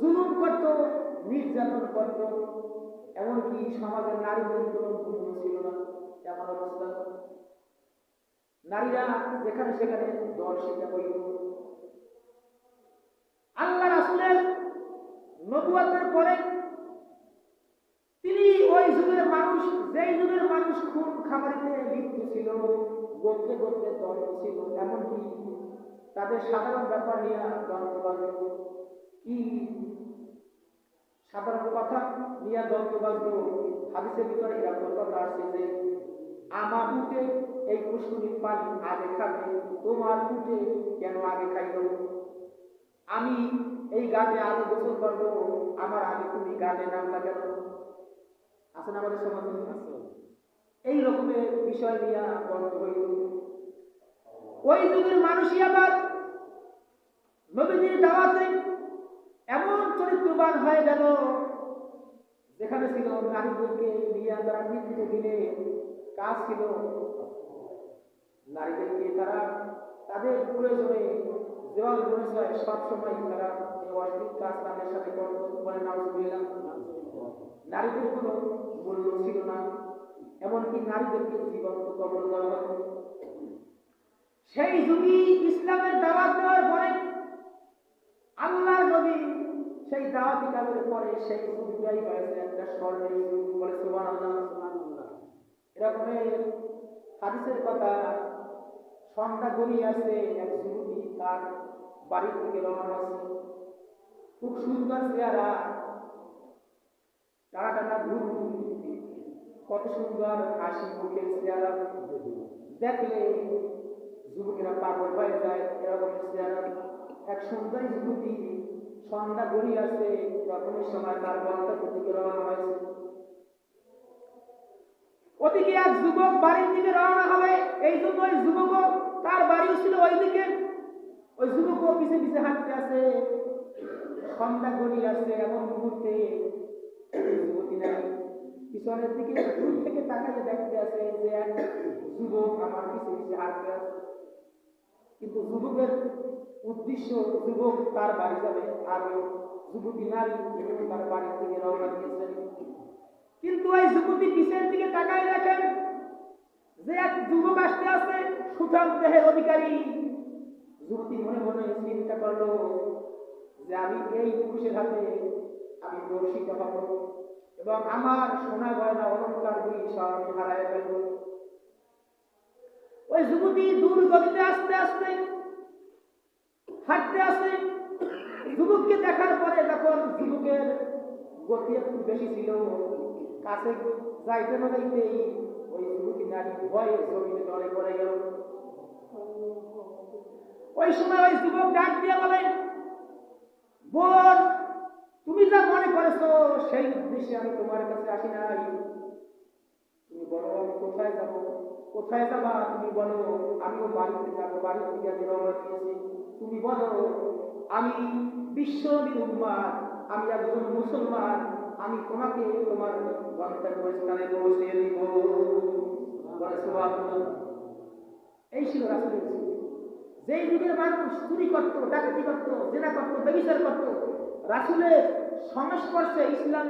জুলুম করত, নির্যাতন করত, এমনকি সমাজের নারীদের কোনো মূল্য ছিল না। এমন অবস্থা? নারীরা যেখানে সেখানে দল শিক্ষা করিত। আল্লাহ রাসুলের নবুয়াতের পরে তিনি ওই যুগের মানুষ, যেই যুগের মানুষ খুন খাবারিতে লিপ্ত ছিল গোত্রে গোত্রে দল ছিল, এমনকি তাদের সাধারণ ব্যাপার নিয়ে দ্বন্দ্ববাদ কি সাধারণ কথা? নিয়ে দ্বন্দ্ববাদ হাদিসের ভিতরে এরকম কথা আসছে যে আমার উঠে এই পুষ্করির পানি আগে খাবে তোমার উঠে কেন আগে খাইল? আমি এই গানে আগে গোসল করব আমার আগে তুমি গানে নামলা কেন? আছে না আমাদের সমাজে? এই রকমের বিষয় নিয়ে দ্বন্দ্ব হইল। ওই যুগের মানুষই আবার নবীজির দাওয়াতে চরিত্রবান হয়ে গেল। যেখানে ছিল নারীদেরকে নিয়ে তারা মৃত্যু দিলে, কাজ ছিল। নারীদেরকে তারা তাদের প্রয়োজনে দেওয়াল পরিচয় সবসময় তারা অশ্লীল কাজ তাদের সাথে করত বলে নাউজুবিল্লাহ নারীদের কোনো মূল্য ছিল না, এমনকি নারীদেরকে জীবন্ত কবর দেওয়া হতো। সেই যুগই ইসলামের দাওয়াত দেওয়ার পরে আল্লাহ নবী সেই দাওয়াতি কাজের পরে সেই যুগটাই হয়েছে একটা স্বর্ণের যুগ বলে সুবহানাল্লাহ সুবহানাল্লাহ। এরকমের হাদিসের কথা, সন্ধ্যা গড়িয়ে আসছে এক যুবতী তার বাড়ি থেকে রওনা হচ্ছে খুব সুন্দর চেহারা, টানা টানা ঘুর কত সুন্দর হাসি মুখের চেহারা। দেখলে যুবকেরা পাগল হয়ে যায়, এরকম চেহারা। এক সুন্দরী যুবতী সন্ধ্যা গড়িয়ে আসছে রকমের সময় তার গন্তব্য থেকে রওনা হয়েছে। ওদিকে এক যুবক বাড়ির দিকে রওনা হবে। এই জন্য ওই যুবক তার বাড়ি ছিল ওইদিকে। ওই যুবক পিছে পিছে হাঁটতে আছে। সন্ধ্যা গড়িয়ে আসছে এমন মুহূর্তে পিছনের দিকে দূর থেকে তাকাতে দেখতে আছে যে এক যুবক আমার পিছে পিছে হাঁটতে আছে। কিন্তু যুবকের উদ্দেশ্য যুবক তার বাড়ি যাবে আর যুবতী নারী তার বাড়ি থেকে রওনা দিয়েছেন। কিন্তু ওই যুবতী পিছের দিকে তাকায় দেখেন? যে এক যুবক আসতে আসতে সুঠাম দেহের অধিকারী। যুবতী মনে মনে চিন্তা করল যে আমি এই পুরুষের হাতে আমি দর্শিত হব এবং আমার সোনা গয়না অলঙ্কার গুলি সব হারায় ফেলব। ওই যুবতী দূর গতিতে আসতে আসতে হাঁটতে আসে। যুবককে দেখার পরে তখন যুবকের গতি একটু বেশি ছিল। কাছে যাইতে না যাইতেই ওই যুবতী নারী ভয়ে জমিতে ডরে পড়ে গেল। ওই সময় ওই যুবক ডাক দিয়ে বলে, বোন, তুমি যা মনে করেছ, সেই উদ্দেশ্যে আমি তোমার কাছে আসি। কোথায় যাবা তুমি বলো, আমিও বাড়িতে যাব, বাড়ি থেকে আমি রওনা দিয়েছি। তুমি বলো, আমি বিশ্ব উম্মাদ, আমি একজন মুসলমান, আমি তোমাকে তোমার গন্তব্যস্থানে পৌঁছে দিব। এই ছিল রাসূলের যেই যুগের মানুষ চুরি করতো, ডাকাতি করতো, জেনা করতো, ব্যবিচার করতো, রাসূলের সংস্পর্শে ইসলাম